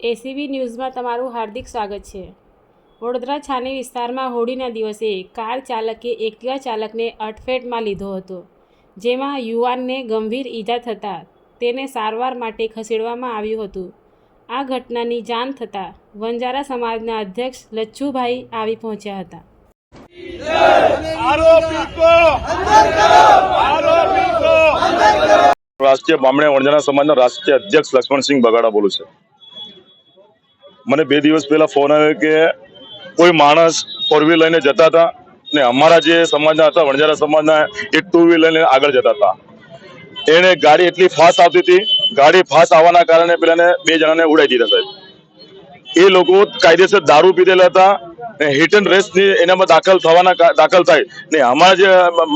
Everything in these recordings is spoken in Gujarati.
એસીબી ન્યૂઝમાં તમારું હાર્દિક સ્વાગત છે. વડોદરા છાની વિસ્તારમાં હોળીના દિવસે કાર ચાલકે એક્ટિવા ચાલકને અટફેટમાં લીધો હતો, જેમાં યુવાનને ગંભીર ઈજા થતાં તેને સારવાર માટે ખસેડવામાં આવ્યું હતું. આ ઘટનાની જાણ થતાં વંજારા સમાજના અધ્યક્ષ લચ્છુભાઈ આવી પહોંચ્યા હતા. રાષ્ટ્રીય બામણે વણજારા સમાજના રાષ્ટ્રીય અધ્યક્ષ લક્ષ્મણસિંહ બગાડા બોલું છું. મને બે દિવસ પહેલા ફોન આવ્યો કે કોઈ માણસ ફોર વ્હીલ લઈને જતા હતા ને અમારા જે સમાજના હતા વણજારા સમાજના, એ ટુ વ્હીલ લઈને આગળ જતા હતા. એને ગાડી એટલી ફાસ્ટ આવતી હતી, ગાડી ફાસ્ટ આવવાના કારણે પેલાને બે જણાને ઉડાઈ દીધા સાહેબ. એ લોકો કાયદેસર દારૂ પીધેલા હતા ને હિટ એન્ડ રેસ એનામાં દાખલ થવાના દાખલ થાય. ને અમારા જે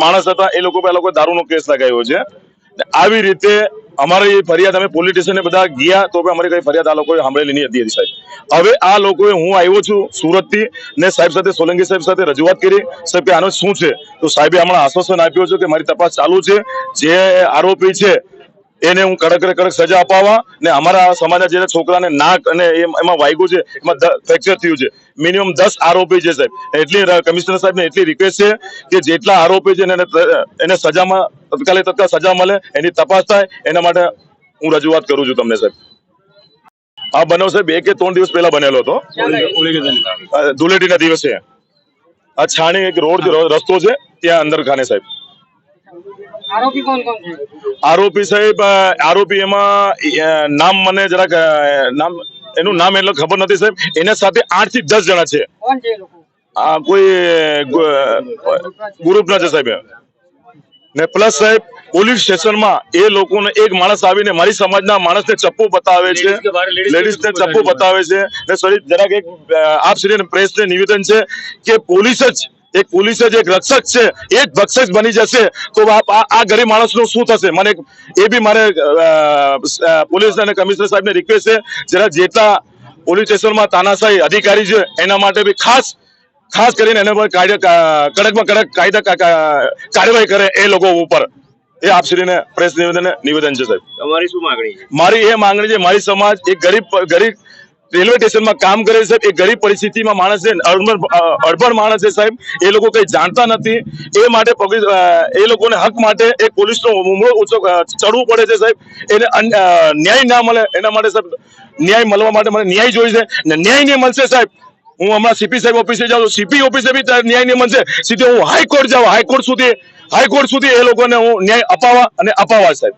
માણસ હતા, એ લોકો પેલા દારૂનો કેસ લગાવ્યો છે. આવી રીતે અમારી ફરિયાદ, અમે પોલીસ બધા ગયા તો પણ અમારી કઈ ફરિયાદ આ લોકોએ સાંભળેલી નહીં હતી સાહેબ. હવે આ લોકોએ, હું આવ્યો છું સુરતથી ને સાહેબ સાથે, સોલંકી સાહેબ સાથે રજૂઆત કરી. સાહેબ કે આનો શું છે? તો સાહેબે હમણાં આશ્વાસન આપ્યું છે કે મારી તપાસ ચાલુ છે. જે આરોપી છે એને હું કડક કડક સજા અપાવવા ને અમારા સમાજના જે છોકરાને નાક અને એમાં વાગ્યું છે, એમાં ફ્રેક્ચર થયું છે. મિનિમમ દસ આરોપી છે સાહેબ. એટલી કમિશનર સાહેબને એટલી રિક્વેસ્ટ છે કે જેટલા આરોપી છે એને સજામાં, તત્કાલે તત્કાલ સજા મળે, એની તપાસ થાય, એના માટે હું રજૂઆત કરું છું તમને સાહેબ. આ બનાવ સાહેબ એક કે ત્રણ દિવસ પહેલા બનેલો હતો. ધૂળેટીના દિવસે. આ છાણી એક રોડ રસ્તો છે, ત્યાં અંદર ખાને સાહેબ. આરોપી કોણ કોણ છે? આરોપી સાહેબ આરોપી એમાં નામ મને જરાક નામ એનું નામ એટલે ખબર નથી સાહેબ. એના સાથે આઠથી દસ જણા છે. કોણ છે લોકો? આ કોઈ ગ્રુપ ના છે સાહેબ ને પ્લસ સાહેબ પોલીસ સ્ટેશનમાં એ લોકોને એક માણસ આવીને મારી સમાજના માણસને ચપ્પુ બતાવે છે. લેડીઝને ચપ્પુ બતાવે છે. ને સોરી જરાક એક આપ શ્રી પ્રેસને નિવેદન છે કે પોલીસ જ એક પોલીસ જ એક રક્ષક છે એ જ ભક્ષક બની જશે. તો આ ગરીબ માણસનું શું થશે? મને એ બી મારે પોલીસ અને કમિશનર સાહેબને રિક્વેસ્ટ છે જરા જેટલા પોલીસ સ્ટેશનમાં તાનાશાહી અધિકારી છે એના માટે બી ખાસ ખાસ કરીને એના પર કડકમાં કડક કાયદા કાર્યવાહી કરે એ લોકો ઉપર. એ આપશ્રીને પ્રેસ નિવેદન નિવેદન છે સાહેબ. તમારી શું માંગણી છે? મારી એ માંગણી છે મારી સમાજ એક ગરીબ ગરીબ રેલવે સ્ટેશનમાં કામ કરે છે એ ગરીબ પરિસ્થિતિમાં માણસ છે. અડબણ માણસ છે સાહેબ. એ લોકો કંઈ જાણતા નથી. એ માટે એ લોકોને હક માટે એ પોલીસનો હુમલો ચડવું પડે છે સાહેબ. એને ન્યાય ના મળે. એના માટે સાહેબ, ન્યાય મળવા માટે મને ન્યાય જોઈએ છે. ને ન્યાય નહીં મળશે સાહેબ. હું હમણાં સીપી સાહેબ ઓફિસે જાઉં સીપી ઓફિસે બી ન્યાય નહીં મળશે. સીધે હું હાઈકોર્ટ જાઉં. હાઈકોર્ટ સુધી હાઈકોર્ટ સુધી એ લોકોને હું ન્યાય અપાવવા અને અપાવવા સાહેબ.